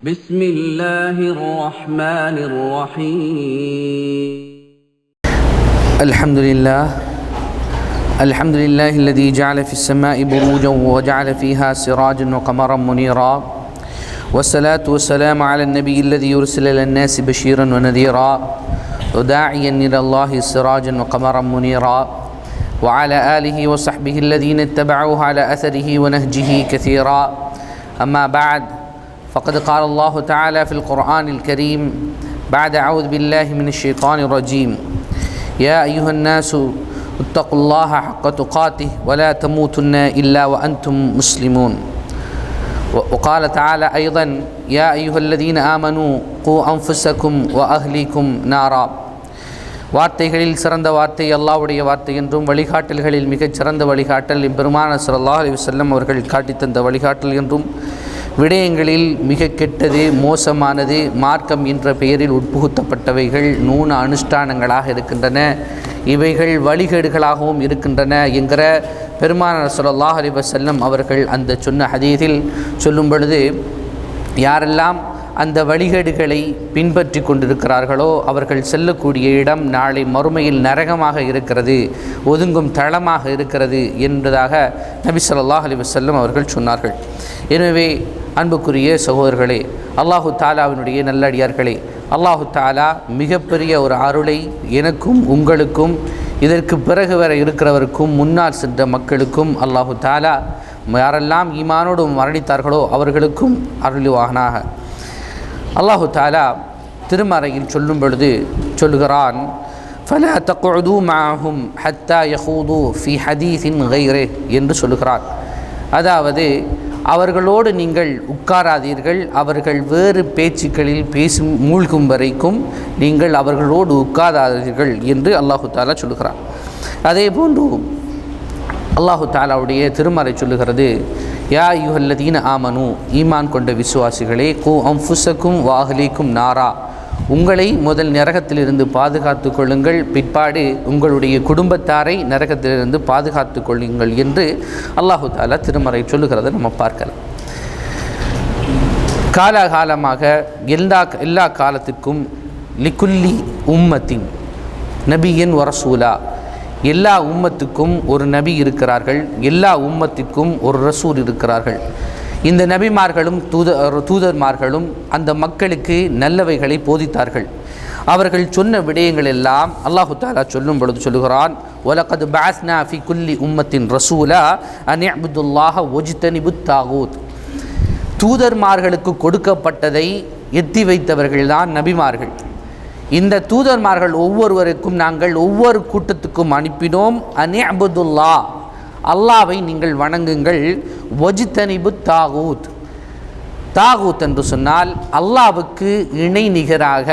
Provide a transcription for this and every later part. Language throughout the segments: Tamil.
بسم الله الرحمن الرحيم. الحمد لله الحمد لله الذي جعل في السماء بروجا وجعل فيها سراجا وقمرا منيرا. والصلاة والسلام على النبي الذي يرسل إلى الناس بشيرا ونذيرا وداعيا إلى الله سراجا وقمرا منيرا. وعلى آله وصحبه الذين اتبعوه على أثره ونهجه كثيرا. أما بعد فقد قال الله تعالى في القرآن الكريم بعد أعوذ بالله من الشيطان الرجيم يا أيها الناس اتقوا الله حق تقاته ولا تموتن إلا وأنتم مسلمون و- وقال تعالى أيضا يا أيها الذين آمنوا قوا أنفسكم وأهليكم نارا வார்த்தைகளில் சிறந்த வார்த்தை அல்லாஹ்வுடைய வார்த்தை என்றும் வழிகாட்டல்களில் மிகச் சிறந்த வழிகாட்டல் எம்பெருமான ஸல்லல்லாஹு அலைஹி வஸல்லம் அவர்கள் காட்டித் தந்த வழிகாட்டல் என்றும் விடயங்களில் மிக கெட்டது மோசமானது மார்க்கம் என்ற பெயரில் உட்புகுத்தப்பட்டவைகள் நூன அனுஷ்டானங்களாக இருக்கின்றன. இவைகள் வழிகேடுகளாகவும் இருக்கின்றன என்கிற பெருமானார் சொல்லாஹ் அலிவசல்லம் அவர்கள் அந்த சொன்ன ஹதீதில் சொல்லும் பொழுது யாரெல்லாம் அந்த வழிகேடுகளை பின்பற்றி கொண்டிருக்கிறார்களோ அவர்கள் செல்லக்கூடிய இடம் நாளை மறுமையில் நரகமாக இருக்கிறது ஒதுங்கும் தளமாக இருக்கிறது என்பதாக நபி சொல்லாஹ் அலி வசல்லம் அவர்கள் சொன்னார்கள். எனவே அன்புக்குரிய சகோதரர்களே அல்லாஹு தாலாவினுடைய நல்லடியார்களே அல்லாஹு தாலா மிகப்பெரிய ஒரு அருளை எனக்கும் உங்களுக்கும் இதற்கு பிறகு வர இருக்கிறவருக்கும் முன்னால் சென்ற மக்களுக்கும் அல்லாஹு தாலா யாரெல்லாம் ஈமானோடு மரணித்தார்களோ அவர்களுக்கும் அருளிவாகனாக அல்லாஹு தாலா திருமறையில் சொல்லும் பொழுது சொல்லுகிறான் ஃபலா تقعدوا معهم ஹத்தா யஹூது ஃபி ஹதீஸின் غيره என்று சொல்லுகிறான். அதாவது அவர்களோடு நீங்கள் உட்காராதீர்கள் அவர்கள் வேறு பேச்சுக்களில் பேசும் மூழ்கும் வரைக்கும் நீங்கள் அவர்களோடு உட்காராதீர்கள் என்று அல்லாஹு தாலா சொல்லுகிறான். அதே போன்று அல்லாஹு தாலாவுடைய திருமறை சொல்லுகிறது யா யுஹல்லதீன ஆமனு ஈமான் கொண்ட விசுவாசிகளே கு அம்புசக்கும் வாகலிக்கும் நாரா உங்களை முதல் நரகத்திலிருந்து பாதுகாத்து கொள்ளுங்கள் பிற்பாடு உங்களுடைய குடும்பத்தாரை நரகத்திலிருந்து பாதுகாத்து கொள்ளுங்கள் என்று அல்லாஹு தாலா திருமறை சொல்லுகிறத நம்ம பார்க்கலாம். காலகாலமாக எல்லா எல்லா காலத்திற்கும் லிக்குல்லி உம்மத்தின் நபியின் வரசூலா எல்லா உம்மத்துக்கும் ஒரு நபி இருக்கிறார்கள் எல்லா உம்மத்திற்கும் ஒரு ரசூல் இருக்கிறார்கள். இந்த நபிமார்களும் தூத தூதர்மார்களும் அந்த மக்களுக்கு நல்லவைகளை போதித்தார்கள். அவர்கள் சொன்ன விடயங்கள் எல்லாம் அல்லாஹு தாலா சொல்லும் பொழுது சொல்லுகிறான் ஒலகது பாஸ்னா ஃபி குல்லி உம்மத்தின் ரசூலா அனி அபுதுல்லாஹ ஒஜித்தனிபு தாகூத் தூதர்மார்களுக்கு கொடுக்கப்பட்டதை எத்தி வைத்தவர்கள்தான் நபிமார்கள். இந்த தூதர்மார்கள் ஒவ்வொருவருக்கும் நாங்கள் ஒவ்வொரு கூட்டத்துக்கும் அனுப்பினோம். அனி அபுதுல்லா அல்லாவை நீங்கள் வணங்குங்கள். ஒஜித்தனிபு தாகூத். தாகூத் என்று சொன்னால் அல்லாவுக்கு இணை நிகராக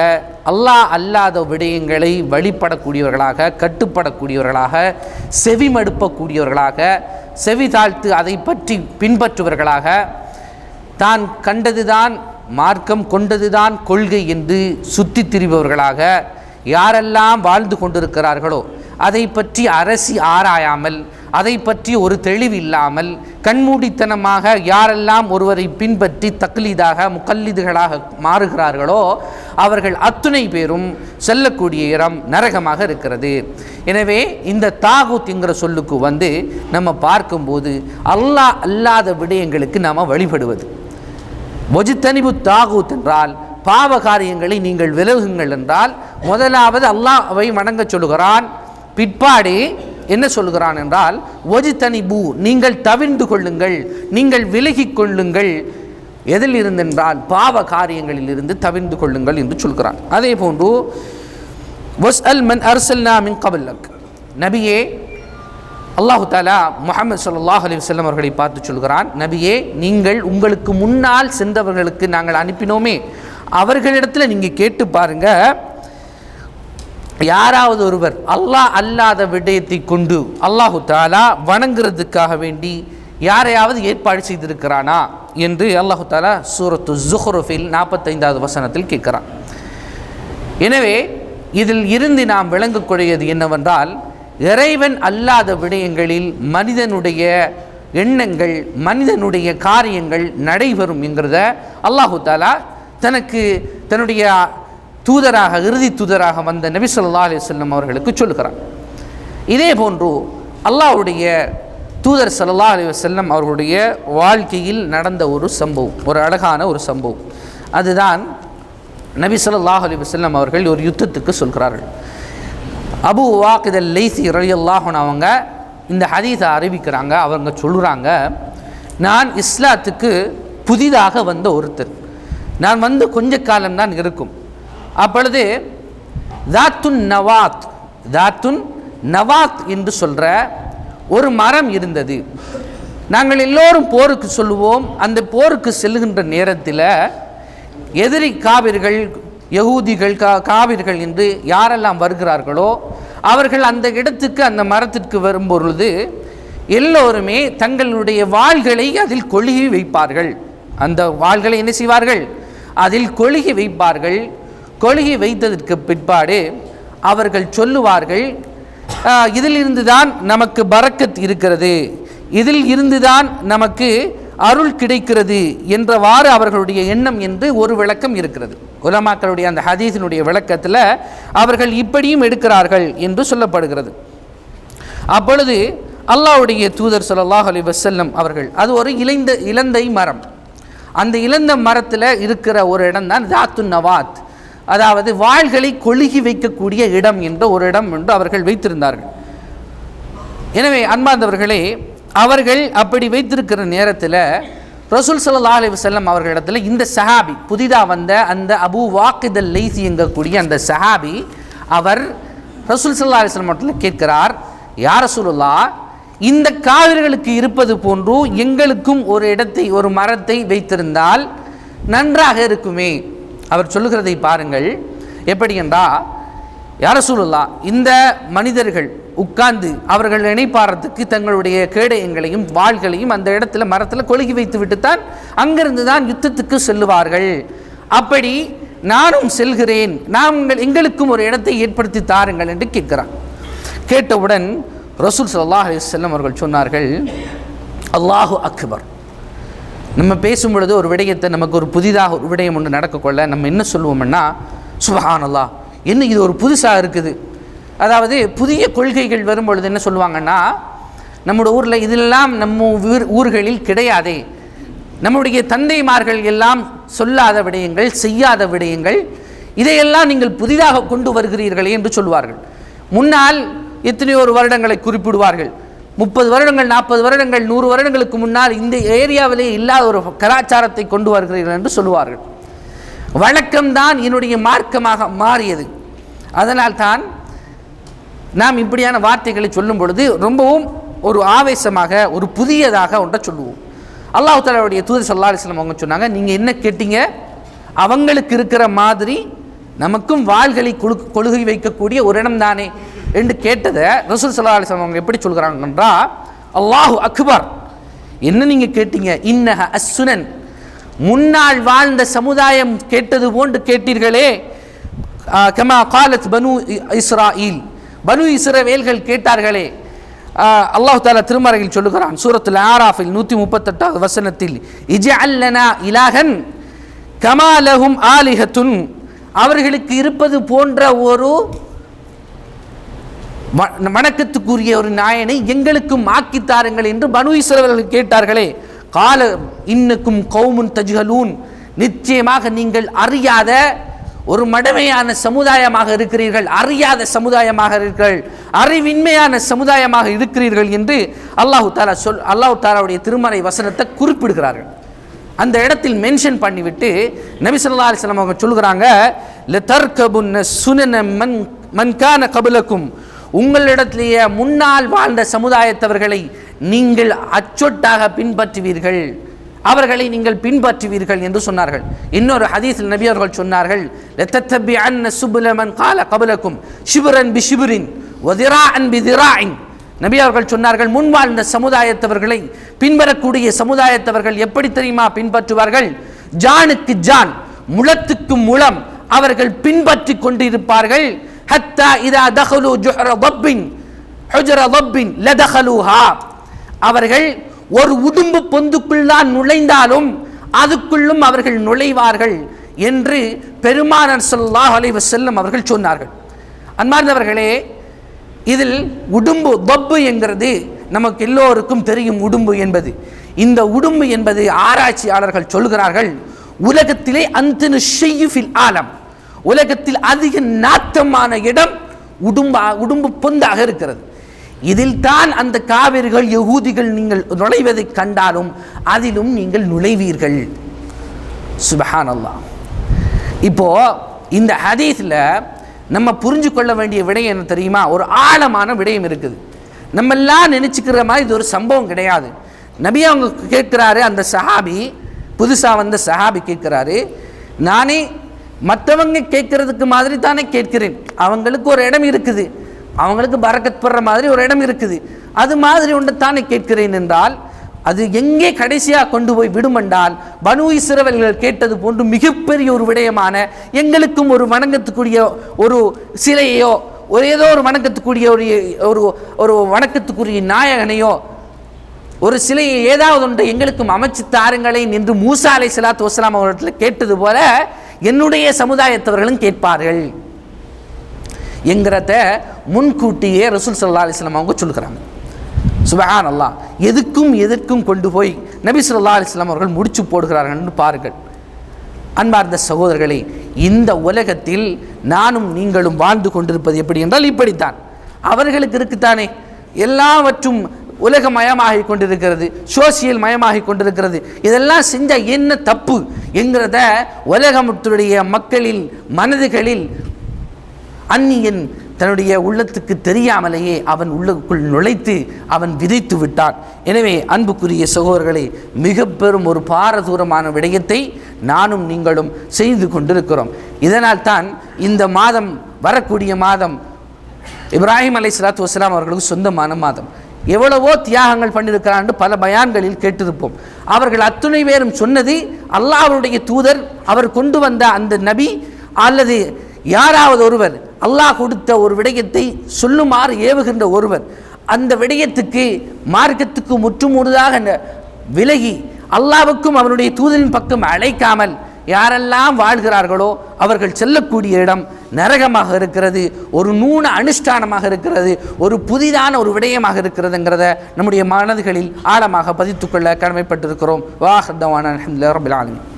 அல்லாஹ் அல்லாத விடயங்களை வழிபடக்கூடியவர்களாக கட்டுப்படக்கூடியவர்களாக செவிமடுப்பக்கூடியவர்களாக செவி தாழ்த்து அதை பற்றி பின்பற்றுவர்களாக தான் கண்டதுதான் மார்க்கம் கொண்டதுதான் கொள்கை என்று சுற்றி திரிபவர்களாக யாரெல்லாம் வாழ்ந்து கொண்டிருக்கிறார்களோ அதை பற்றி அரசி ஆராயாமல் அதை பற்றி ஒரு தெளிவு இல்லாமல் கண்மூடித்தனமாக யாரெல்லாம் ஒருவரை பின்பற்றி தக்லீதாக முக்கல்லீதுகளாக மாறுகிறார்களோ அவர்கள் அத்துணை பேரும் செல்லக்கூடிய இடம் நரகமாக இருக்கிறது. எனவே இந்த தாகூத் சொல்லுக்கு வந்து நம்ம பார்க்கும்போது அல்லாஹ் அல்லாத விடயங்களுக்கு நாம் வழிபடுவது. ஒஜித்தனிபு தாகூத் என்றால் பாவ காரியங்களை நீங்கள் விலகுங்கள் என்றால் முதலாவது அல்லாஹ்வை வணங்க சொல்லுகிறான். பிற்பாடு என்ன சொல்லுகிறான் என்றால் ஒஜித்தனிபு நீங்கள் தவிர்ந்து கொள்ளுங்கள் நீங்கள் விலகி கொள்ளுங்கள். எதில் இருந்தென்றால் பாவ காரியங்களில் இருந்து தவிர்ந்து கொள்ளுங்கள் என்று சொல்கிறான். அதே போன்று வஸ் அல் மன் அர்சல்னா மின் கபல்லக். நபியே அல்லாஹு தாலா முகமது ஸல்லல்லாஹு அலி வல்லம் அவர்களை பார்த்து சொல்கிறான் நபியே நீங்கள் உங்களுக்கு முன்னால் சென்றவர்களுக்கு நாங்கள் அனுப்பினோமே. அவர்களிடத்தில் நீங்கள் கேட்டு பாருங்க. யாராவது ஒருவர் அல்லாஹ் அல்லாத விடயத்தை கொண்டு அல்லாஹு தாலா வணங்குறதுக்காக வேண்டி யாரையாவது ஏற்பாடு செய்திருக்கிறானா? என்று அல்லாஹு தாலா சூரத்து ஜுஹ்ருஃபில் நாற்பத்தைந்தாவது வசனத்தில் கேட்கிறான். எனவே இதில் இருந்து நாம் விளங்கக்கூடியது என்னவென்றால் இறைவன் அல்லாத விடயங்களில் மனிதனுடைய எண்ணங்கள் மனிதனுடைய காரியங்கள் நடைபெறும் என்கிறத அல்லாஹு தாலா தனக்கு தன்னுடைய தூதராக இறுதி தூதராக வந்த நபி சொல்லா அலைஹி அவர்களுக்கு சொல்கிறான் இதே போன்று அல்லாஹுடைய தூதர் சல்லா அலி வஸல்லம் அவர்களுடைய வாழ்க்கையில் நடந்த ஒரு சம்பவம் ஒரு அழகான ஒரு சம்பவம். அதுதான் நபி சொல்லாஹ் அலி வஸல்லம் அவர்கள் ஒரு யுத்தத்துக்கு சொல்கிறார்கள். அபு வாக்குதல் லைசி ரலியல்லாஹுன் அவங்க இந்த ஹதீஸை அறிவிக்கிறாங்க அவங்க சொல்கிறாங்க நான் இஸ்லாத்துக்கு புதிதாக வந்த ஒருத்தர். நான் வந்து கொஞ்ச காலம்தான் இருக்கும். அப்பொழுது தாத்துன் நவாத் தாத்துன் நவாத் என்று சொல்கிற ஒரு மரம் இருந்தது. நாங்கள் எல்லோரும் போருக்கு சொல்லுவோம். அந்த போருக்கு செல்லுகின்ற நேரத்தில் எதிரி காவிர்கள் யகூதிகள் கா காவிர்கள் என்று யாரெல்லாம் வருகிறார்களோ அவர்கள் அந்த இடத்துக்கு அந்த மரத்திற்கு வரும்பொழுது எல்லோருமே தங்களுடைய வாள்களை அதில் கொழுகி வைப்பார்கள். அந்த வாள்களை என்ன செய்வார்கள்? அதில் கொழுகி வைப்பார்கள். கொழுகி வைத்ததற்கு பிற்பாடு அவர்கள் சொல்லுவார்கள் இதில் இதிலிருந்து தான் நமக்கு பரக்கத் இருக்கிறது. இதில் இருந்துதான் நமக்கு அருள் கிடைக்கிறது என்றவாறு அவர்களுடைய எண்ணம் என்று ஒரு விளக்கம் இருக்கிறது. உலமாக்களுடைய அந்த ஹதீஸினுடைய விளக்கத்தில் அவர்கள் இப்படியும் எடுக்கிறார்கள் என்று சொல்லப்படுகிறது. அப்பொழுது அல்லாவுடைய தூதர் சொல்லாஹ் அலி வசல்லம் அவர்கள் அது ஒரு இளைந்த இலந்தை மரம். அந்த இழந்த மரத்தில் இருக்கிற ஒரு இடம் தான் தாத்து நவாத். அதாவது வாள்களை கொழுகி வைக்கக்கூடிய இடம் என்ற ஒரு இடம் என்று அவர்கள் வைத்திருந்தார்கள். எனவே அன்பார்ந்தவர்களே அவர்கள் அப்படி வைத்திருக்கிற நேரத்தில் ரசூல் சல்லா அலி வஸல்லம் அவர்களிடத்தில் இந்த சஹாபி புதிதாக வந்த அந்த அபு வாக்கிதல் லைசி எங்கக்கூடிய அந்த சஹாபி அவர் ரசூல் சல்லா அலைஹி வஸல்லம் கேட்கிறார் யார் ரசூலுல்லா இந்த காவிர்களுக்கு இருப்பது போன்று எங்களுக்கும் ஒரு இடத்தை ஒரு மரத்தை வைத்திருந்தால் நன்றாக இருக்குமே. அவர் சொல்லுகிறதை பாருங்கள் எப்படி என்றால் யார சொல்லலா இந்த மனிதர்கள் உட்கார்ந்து அவர்கள் நினைப்பாரத்துக்கு தங்களுடைய கேடயங்களையும் வாள்களையும் அந்த இடத்துல மரத்தில் கொழுகி வைத்து விட்டுத்தான் அங்கிருந்து தான் யுத்தத்துக்கு செல்லுவார்கள். அப்படி நானும் செல்கிறேன். நாங்கள் எங்களுக்கும் ஒரு இடத்தை ஏற்படுத்தி தாருங்கள் என்று கேட்கிறான். கேட்டவுடன் ரசூல் சல்லா அலிசல்லம் அவர்கள் சொன்னார்கள் அல்லாஹு அக்பர். நம்ம பேசும் பொழுது ஒரு விடயத்தை நமக்கு ஒரு புதிதாக ஒரு விடயம் ஒன்று நடக்கக்கொள்ள நம்ம என்ன சொல்லுவோம்னா சுபஹானல்லாஹ். என்ன இது ஒரு புதுசாக இருக்குது? அதாவது புதிய கொள்கைகள் வரும்பொழுது என்ன சொல்லுவாங்கன்னா நம்முடைய ஊரில் இதெல்லாம் நம்ம ஊர் ஊர்களில் கிடையாதே. நம்முடைய தந்தைமார்கள் எல்லாம் சொல்லாத விடயங்கள் செய்யாத விடயங்கள் இதையெல்லாம் நீங்கள் புதிதாக கொண்டு வருகிறீர்களே என்று சொல்வார்கள் முன்னால் எத்தனையோ ஒரு வருடங்களை குறிப்பிடுவார்கள். முப்பது வருடங்கள் நாற்பது வருடங்கள் நூறு வருடங்களுக்கு முன்னால் இந்த ஏரியாவிலே இல்லாத ஒரு கலாச்சாரத்தை கொண்டு வருகிறீர்கள் என்று சொல்லுவார்கள். வழக்கம்தான் என்னுடைய மார்க்கமாக மாறியது. அதனால் தான் நாம் இப்படியான வார்த்தைகளை சொல்லும் பொழுது ரொம்பவும் ஒரு ஆவேசமாக ஒரு புதியதாக ஒன்றை சொல்லுவோம். அல்லாஹ் தாலாவுடைய தூதர் சல்லா அலிஸ்லாம் அவங்க சொன்னாங்க நீங்கள் என்ன கேட்டீங்க? அவங்களுக்கு இருக்கிற மாதிரி நமக்கும் வாள்களை கொழு கொழுகை வைக்கக்கூடிய ஒரு இடம் தானே? என்று கேட்டதை ரசூல் சல்லா அலிஸ்லாம் அவங்க எப்படி சொல்கிறாங்கன்றா அல்லாஹு அக்பர். என்ன நீங்கள் கேட்டீங்க? இன்னஹ அசுனன் முன்னால் வாழ்ந்த சமுதாயம் கேட்டது போன்று கேட்டீர்களே. கமா காலத் பனு இஸ்ராயில். பனு இஸ்ரவேல்கள் கேட்டார்களே. அல்லாஹு தாலா திருமறையில் சொல்லுகிறான் சூரத்தில் ஆராஃபில் நூற்றி முப்பத்தெட்டாவது வசனத்தில் இஜ அல்லனா இலாகன் கமாலஹும் ஆலிஹத்துன். அவர்களுக்கு இருப்பது போன்ற ஒரு வ- வணக்கத்துக்குரிய ஒரு நாயனை எங்களுக்கும் ஆக்கித் தாருங்கள் என்று பனு இஸ்ரவர்கள் கேட்டார்களே. கால இன்னக்கும் கௌமுன் தஜ்ஹலூன். நிச்சயமாக நீங்கள் அறியாத ஒரு மடமையான சமுதாயமாக இருக்கிறீர்கள் அறியாத சமுதாயமாக இருக்கிறீர்கள் அறிவின்மையான சமுதாயமாக இருக்கிறீர்கள் என்று அல்லாஹு தாலா சொல் அல்லாஹு தாலாவுடைய திருமறை வசனத்தை குறிப்பிடுகிறார்கள். அந்த இடத்தில் மென்ஷன் பண்ணிவிட்டு நபி ஸல்லல்லாஹு அலைஹி அவங்க சொல்கிறாங்க லதர்கபுன்ன சுனன மன் மன்கான கபுலக்கும். உங்களிடத்திலேயே முன்னால் வாழ்ந்த சமுதாயத்தவர்களை நீங்கள் அச்சொட்டாக பின்பற்றுவீர்கள். அவர்களை நீங்கள் பின்பற்றுவீர்கள் என்று சொன்னார்கள். இன்னொரு ஹதீஸில் நபி அவர்கள் சொன்னார்கள் லத்தத்தபி அன்ன சுபுலமன் கால கபலக்கும் ஷிபுரன் பி ஷிபுரின் ஒதிரான் பி திராயின் நபி அவர்கள் சொன்னார்கள் முன் வாழ்ந்த சமுதாயத்தவர்களை பின்பற்றக்கூடிய சமுதாயத்தவர்கள் எப்படி தெரியுமா பின்பற்றுவார்கள்? ஜானுக்கு ஜான் முளத்துக்கு முழம் அவர்கள் பின்பற்றி கொண்டிருப்பார்கள். ஹத்தா இதா தஹலு ஜுஹர தப்பின் ஹுஜர தப்பின் லதஹலுஹா. அவர்கள் ஒரு உடும்பு பொந்துக்குள் தான் நுழைந்தாலும் அதுக்குள்ளும் அவர்கள் நுழைவார்கள் என்று பெருமானார் சொல்லாஹ் அலைவ செல்லும் அவர்கள் சொன்னார்கள். அன்பார்ந்தவர்களே இதில் உடும்பு பப்பு என்கிறது நமக்கு எல்லோருக்கும் தெரியும் உடும்பு என்பது. இந்த உடும்பு என்பது ஆராய்ச்சியாளர்கள் சொல்கிறார்கள் உலகத்திலே அந்தனு ஷெய்யுஃபில் ஆலம். உலகத்தில் அதிக நாத்தமான இடம் உடும்பா உடும்பு பொந்தாக இருக்கிறது. இதில் தான் அந்த காவிர்கள் யகூதிகள் நீங்கள் நுழைவதை கண்டாலும் அதிலும் நீங்கள் நுழைவீர்கள். சுபஹான் அல்லாஹ் இப்போ இந்த ஹதீஸில் நம்ம புரிஞ்சு கொள்ள வேண்டிய விடயம் என்ன தெரியுமா? ஒரு ஆழமான விடயம் இருக்குது. நம்ம எல்லாம் நினைச்சுக்கிற மாதிரி இது ஒரு சம்பவம் கிடையாது. நபி அவங்க கேட்குறாரு அந்த சஹாபி புதுசாக வந்த சஹாபி கேட்குறாரு நானே மற்றவங்க கேட்குறதுக்கு மாதிரி தானே கேட்கிறேன். அவங்களுக்கு ஒரு இடம் இருக்குது. அவங்களுக்கு பறக்கத் படுற மாதிரி ஒரு இடம் இருக்குது. அது மாதிரி ஒன்று தானே கேட்கிறேன் என்றால் அது எங்கே கடைசியாக கொண்டு போய் விடுமென்றால் பனு இஸ்ரவேல்கள் கேட்டது போன்று மிகப்பெரிய ஒரு விடயமான எங்களுக்கும் ஒரு வணங்கத்துக்குரிய ஒரு சிலையோ ஒரு ஏதோ ஒரு வணக்கத்துக்குரிய ஒரு ஒரு ஒரு வணக்கத்துக்குரிய நாயகனையோ ஒரு சிலையை ஏதாவது ஒன்றை எங்களுக்கும் அமைச்சு தாருங்களேன் என்று மூசா அலை சலாத்து வசலாம் அவர்களிடத்தில் கேட்டது போல என்னுடைய சமுதாயத்தவர்களும் கேட்பார்கள். என்கிறத முன்கூட்டியே ரசூல் சல்லா அலிஸ்லாம் அவங்க சொல்லுகிறாங்க. சுபஹான் அல்லா எதுக்கும் எதற்கும் கொண்டு போய் நபி சொல்லா அலிஸ்லாம் அவர்கள் முடிச்சு போடுகிறார்கள் பாருங்கள். அன்பார்ந்த சகோதரர்களே இந்த உலகத்தில் நானும் நீங்களும் வாழ்ந்து கொண்டிருப்பது எப்படி என்றால் இப்படித்தான். அவர்களுக்கு இருக்குத்தானே. எல்லாவற்றும் உலகமயமாகி கொண்டிருக்கிறது சோசியல் மயமாகி கொண்டிருக்கிறது. இதெல்லாம் செஞ்சால் என்ன தப்பு என்கிறத உலகத்துடைய மக்களில் மனதுகளில் அந்நியன் தன்னுடைய உள்ளத்துக்கு தெரியாமலேயே அவன் உள்ளுக்குள் நுழைத்து அவன் விதைத்து விட்டான். எனவே அன்புக்குரிய சகோதரர்களே மிக பெரும் ஒரு பாரதூரமான விடயத்தை நானும் நீங்களும் செய்து கொண்டிருக்கிறோம். இதனால் தான் இந்த மாதம் வரக்கூடிய மாதம் இப்ராஹிம் அலை சலாத்து வஸ்லாம் அவர்களுக்கு சொந்தமான மாதம். எவ்வளவோ தியாகங்கள் பண்ணியிருக்கிறான்னு பல பயான்களில் கேட்டிருப்போம். அவர்கள் அத்துணை பேரும் சொன்னது அல்லாஹருடைய தூதர் அவர் கொண்டு வந்த அந்த நபி அல்லது யாராவது ஒருவர் அல்லாஹ் கொடுத்த ஒரு விடயத்தை சொல்லுமாறு ஏவுகின்ற ஒருவர் அந்த விடயத்துக்கு மார்க்கத்துக்கு முற்றுமுழுதாக விலகி அல்லாவுக்கும் அவனுடைய தூதரின் பக்கம் அழைக்காமல் யாரெல்லாம் வாழ்கிறார்களோ அவர்கள் செல்லக்கூடிய இடம் நரகமாக இருக்கிறது ஒரு நூன அனுஷ்டானமாக இருக்கிறது ஒரு புதிதான ஒரு விடயமாக இருக்கிறதுங்கிறத நம்முடைய மனதுகளில் ஆழமாக பதித்துக்கொள்ள கடமைப்பட்டிருக்கிறோம். வாஹத்தவான ரபில்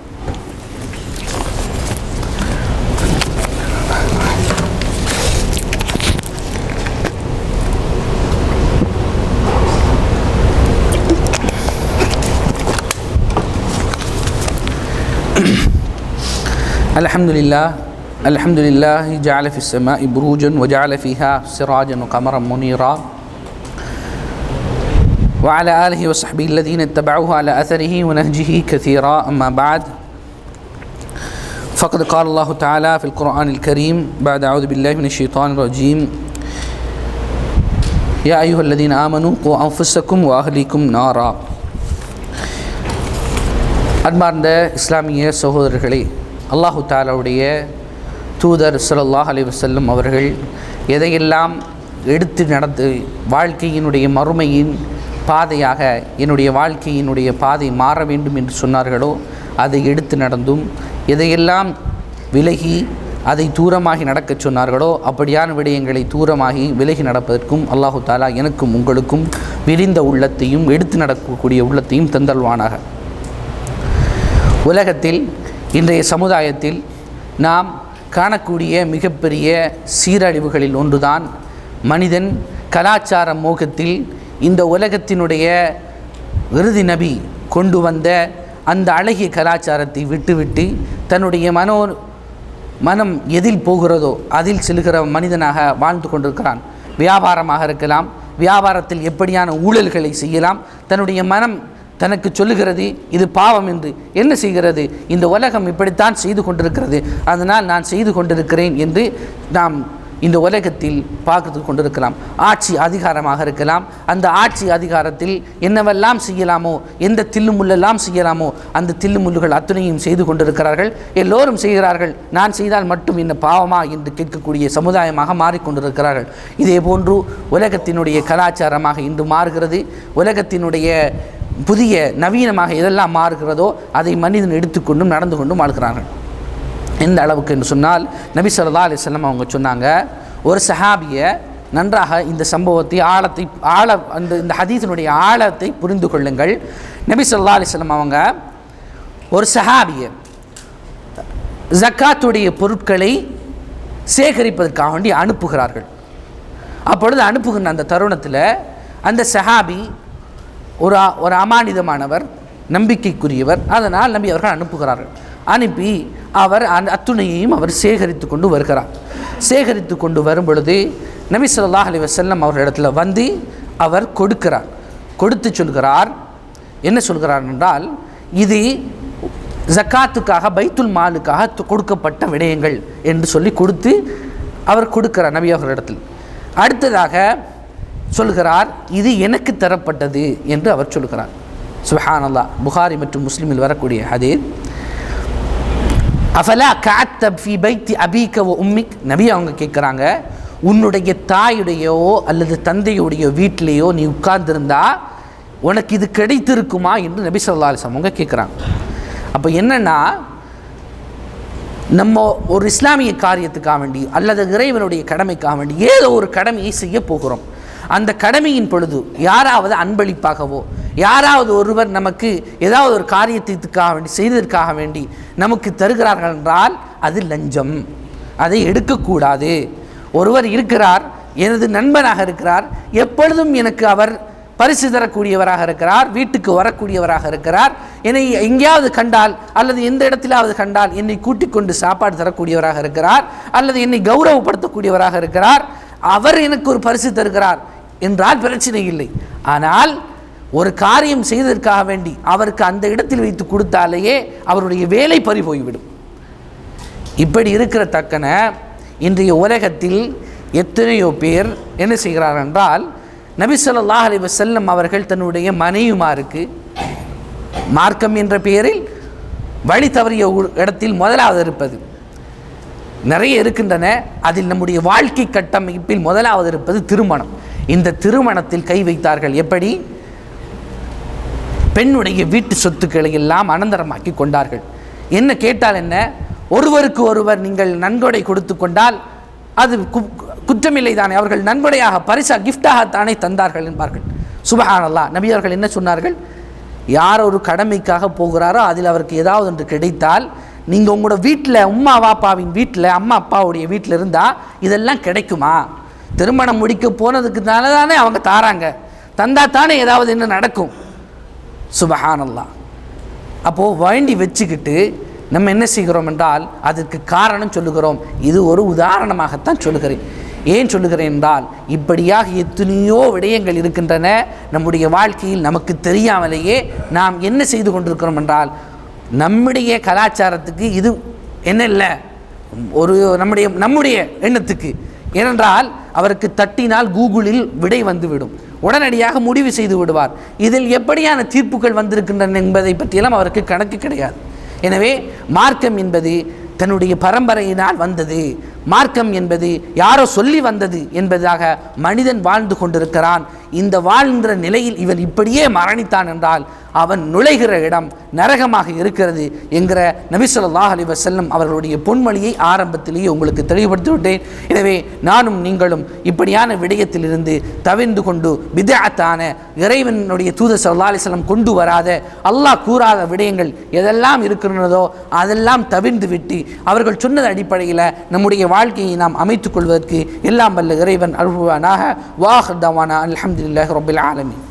الحمد لله الحمد لله جعل في السماء بروجا وجعل فيها سراجا وقمرا منيرا وعلى آله وصحبه الذين اتبعوه على أثره ونهجه كثيرا أما بعد فقد قال الله تعالى في القرآن الكريم بعد أعوذ بالله من الشيطان الرجيم يا أيها الذين آمنوا قوا أنفسكم وأهليكم نارا அன்பார்ந்த إسلامية சகோதரர்களே அல்லாஹு தாலாவுடைய தூதர் சுல்லாஹ் அலைஹி அவர்கள் எதையெல்லாம் எடுத்து நடந்து வாழ்க்கையினுடைய மறுமையின் பாதையாக என்னுடைய வாழ்க்கையினுடைய பாதை மாற வேண்டும் என்று சொன்னார்களோ அதை எடுத்து நடந்தும் எதையெல்லாம் விலகி அதை தூரமாகி நடக்கச் சொன்னார்களோ அப்படியான விடயங்களை தூரமாகி விலகி நடப்பதற்கும் அல்லாஹு தாலா எனக்கும் உங்களுக்கும் விரிந்த உள்ளத்தையும் எடுத்து நடக்கக்கூடிய உள்ளத்தையும் தந்தல்வானாக உலகத்தில் இன்றைய சமுதாயத்தில் நாம் காணக்கூடிய மிகப்பெரிய சீரழிவுகளில் ஒன்றுதான் மனிதன் கலாச்சார மோகத்தில் இந்த உலகத்தினுடைய விருதி நபி கொண்டு வந்த அந்த அழகிய கலாச்சாரத்தை விட்டுவிட்டு தன்னுடைய மனோ மனம் எதில் போகிறதோ அதில் செல்கிற மனிதனாக வாழ்ந்து கொண்டிருக்கிறான். வியாபாரமாக இருக்கலாம் வியாபாரத்தில் எப்படியான ஊழல்களை செய்யலாம் தன்னுடைய மனம் தனக்கு சொல்லுகிறது இது பாவம் என்று. என்ன செய்கிறது? இந்த உலகம் இப்படித்தான் செய்து கொண்டிருக்கிறது. அதனால் நான் செய்து கொண்டிருக்கிறேன் என்று நாம் இந்த உலகத்தில் பார்த்து கொண்டிருக்கலாம். ஆட்சி அதிகாரமாக இருக்கலாம். அந்த ஆட்சி அதிகாரத்தில் என்னவெல்லாம் செய்யலாமோ எந்த தில்லுமுள்ளெல்லாம் செய்யலாமோ அந்த தில்லுமுள்ளுகள் அத்துணையும் செய்து கொண்டிருக்கிறார்கள். எல்லோரும் செய்கிறார்கள். நான் செய்தால் மட்டும் என்ன பாவமா என்று கேட்கக்கூடிய சமுதாயமாக மாறிக்கொண்டிருக்கிறார்கள் இதே போன்று உலகத்தினுடைய கலாச்சாரமாக இன்று மாறுகிறது. உலகத்தினுடைய புதிய நவீனமாக எதெல்லாம் மாறுகிறதோ அதை மனிதன் எடுத்துக்கொண்டும் நடந்து கொண்டும் வாழ்கிறார்கள். எந்த அளவுக்கு என்று சொன்னால் நபி சொல்லா அலைஹி வஸல்லம் அவங்க சொன்னாங்க ஒரு சஹாபியை நன்றாக இந்த சம்பவத்தை ஆழத்தை ஆழ அந்த இந்த ஹதீஸினுடைய ஆழத்தை புரிந்து கொள்ளுங்கள். நபி சொல்லா அலைஹி வஸல்லம் அவங்க ஒரு சஹாபியை ஜக்காத்துடைய பொருட்களை சேகரிப்பதற்காக வேண்டி அனுப்புகிறார்கள். அப்பொழுது அனுப்புகின்ற அந்த தருணத்தில் அந்த சஹாபி ஒரு ஒரு அமானிதமானவர் நம்பிக்கைக்குரியவர். அதனால் நம்பி அவர்கள் அனுப்புகிறார்கள். அனுப்பி அவர் அந்த அத்துணையையும் அவர் சேகரித்து கொண்டு வருகிறார். சேகரித்து கொண்டு வரும் பொழுது நபி சொல்லா அலி வசல்லம் அவர்களிடத்தில் வந்து அவர் கொடுக்கிறார். கொடுத்து சொல்கிறார். என்ன சொல்கிறார் என்றால் இது ஜக்காத்துக்காக பைத்துல் மாலுக்காக கொடுக்கப்பட்ட விடயங்கள் என்று சொல்லி கொடுத்து அவர் கொடுக்கிறார் நபி அவர்களிடத்தில் அடுத்ததாக சொல்கிறார் இது எனக்கு தரப்பட்டது என்று அவர் சொல்கிறார் சுஹானல்லா புகாரி மற்றும் முஸ்லிமில் வரக்கூடிய அதே அஃபலா காத்தப் ஃபி பைத்தி அபீக்க வ உம்மிக்? நபி அவங்க கேட்குறாங்க உன்னுடைய தாயுடையோ அல்லது தந்தையுடைய வீட்டிலேயோ நீ உட்கார்ந்திருந்தா உனக்கு இது கிடைத்திருக்குமா? என்று நபி சொல்லா அலைஹி அவங்க கேட்குறாங்க. அப்போ என்னென்னா நம்ம ஒரு இஸ்லாமிய காரியத்துக்காக வேண்டி அல்லது இறைவனுடைய கடமைக்காக வேண்டி ஏதோ ஒரு கடமையை செய்ய போகிறோம். அந்த கடமையின் பொழுது யாராவது அன்பளிப்பாகவோ யாராவது ஒருவர் நமக்கு ஏதாவது ஒரு காரியத்திற்காக வேண்டி செய்ததற்காக வேண்டி நமக்கு தருகிறார்கள் என்றால் அது லஞ்சம். அதை எடுக்கக்கூடாது. ஒருவர் இருக்கிறார் எனது நண்பனாக இருக்கிறார் எப்பொழுதும் எனக்கு அவர் பரிசு தரக்கூடியவராக இருக்கிறார் வீட்டுக்கு வரக்கூடியவராக இருக்கிறார் என்னை எங்கேயாவது கண்டால் அல்லது எந்த இடத்திலாவது கண்டால் என்னை கூட்டிக் கொண்டு சாப்பாடு தரக்கூடியவராக இருக்கிறார் அல்லது என்னை கௌரவப்படுத்தக்கூடியவராக இருக்கிறார். அவர் எனக்கு ஒரு பரிசு தருகிறார். என்றால் பிரச்சனை இல்லை. ஆனால் ஒரு காரியம் செய்ததற்காக வேண்டி அவருக்கு அந்த இடத்தில் வைத்து கொடுத்தாலேயே அவருடைய வேலை பறி போய்விடும். இப்படி இருக்கிற தக்கன இன்றைய உலகத்தில் எத்தனையோ பேர் என்ன செய்கிறார் என்றால் நபி ஸல்லல்லாஹு அலைஹி அவர்கள் தன்னுடைய மனைவிமாருக்கு மார்க்கம் என்ற பெயரில் வழி தவறிய உ- இடத்தில் முதலாவது இருப்பது. நிறைய இருக்கின்றன. அதில் நம்முடைய வாழ்க்கை கட்டமைப்பில் முதலாவது இருப்பது திருமணம். இந்த திருமணத்தில் கை வைத்தார்கள். எப்படி? பெண்ணுடைய வீட்டு சொத்துக்களை எல்லாம் அனந்தரமாக்கி கொண்டார்கள். என்ன கேட்டால் என்ன? ஒருவருக்கு ஒருவர் நீங்கள் நன்கொடை கொடுத்து கொண்டால் அது கு- குற்றமில்லை தானே. அவர்கள் நன்கொடையாக பரிசா கிஃப்டாகத்தானே தந்தார்கள் என்பார்கள். சுபஹானல்லா. நபி அவர்கள் என்ன சொன்னார்கள்? யார் ஒரு கடமைக்காக போகிறாரோ அதில் அவருக்கு ஏதாவது ஒன்று கிடைத்தால் நீங்கள் உங்களோட வீட்டில் உம்மா வாப்பாவின் வீட்டில் அம்மா அப்பாவுடைய வீட்டில் இருந்தால் இதெல்லாம் கிடைக்குமா? திருமணம் முடிக்க போனதுக்குனால தானே அவங்க தாராங்க. தந்தா தானே ஏதாவது என்ன நடக்கும். சுபஹானல்லா. அப்போது வேண்டி வச்சுக்கிட்டு நம்ம என்ன செய்கிறோம் என்றால் அதற்கு காரணம் சொல்லுகிறோம். இது ஒரு உதாரணமாகத்தான் சொல்லுகிறேன். ஏன் சொல்லுகிறேன் என்றால் இப்படியாக எத்தனையோ விடயங்கள் இருக்கின்றன. நம்முடைய வாழ்க்கையில் நமக்கு தெரியாமலேயே நாம் என்ன செய்து கொண்டிருக்கிறோம் என்றால் நம்முடைய கலாச்சாரத்துக்கு இது என்ன இல்லை? ஒரு நம்முடைய நம்முடைய எண்ணத்துக்கு. ஏனென்றால் அவருக்கு தட்டினால் கூகுளில் விடை வந்துவிடும். உடனடியாக முடிவு செய்து விடுவார். இதில் எப்படியான தீர்ப்புகள் வந்திருக்கின்றன என்பதை பற்றியெல்லாம் அவருக்கு கணக்கு கிடையாது. எனவே மார்க்கம் என்பது தன்னுடைய பரம்பரையினால் வந்தது. மார்க்கம் என்பது யாரோ சொல்லி வந்தது என்பதாக மனிதன் வாழ்ந்து கொண்டிருக்கிறான். இந்த வாழ்கின்ற நிலையில் இவன் இப்படியே மரணித்தான் என்றால் அவன் நுழைகிற இடம் நரகமாக இருக்கிறது என்கிற நபி அலி வசல்லம் அவர்களுடைய பொன்மொழியை ஆரம்பத்திலேயே உங்களுக்கு தெளிவுபடுத்தி விட்டேன். எனவே நானும் நீங்களும் இப்படியான விடயத்திலிருந்து தவிர்ந்து கொண்டு விதத்தான இறைவனுடைய தூதர் சல்லா அலைஹி கொண்டு வராத அல்லாஹ் கூறாத விடயங்கள் எதெல்லாம் இருக்கிறதோ அதெல்லாம் தவிர்ந்து விட்டு அவர்கள் சொன்னது அடிப்படையில் நம்முடைய வாழ்க்கையை நாம் அமைத்துக் கொள்வதற்கு எல்லாம் வல்ல இறைவன் அருள்வானாக வாஹ் தவானா அல்ஹம்துலில்லாஹி ரபில் ஆலமீன்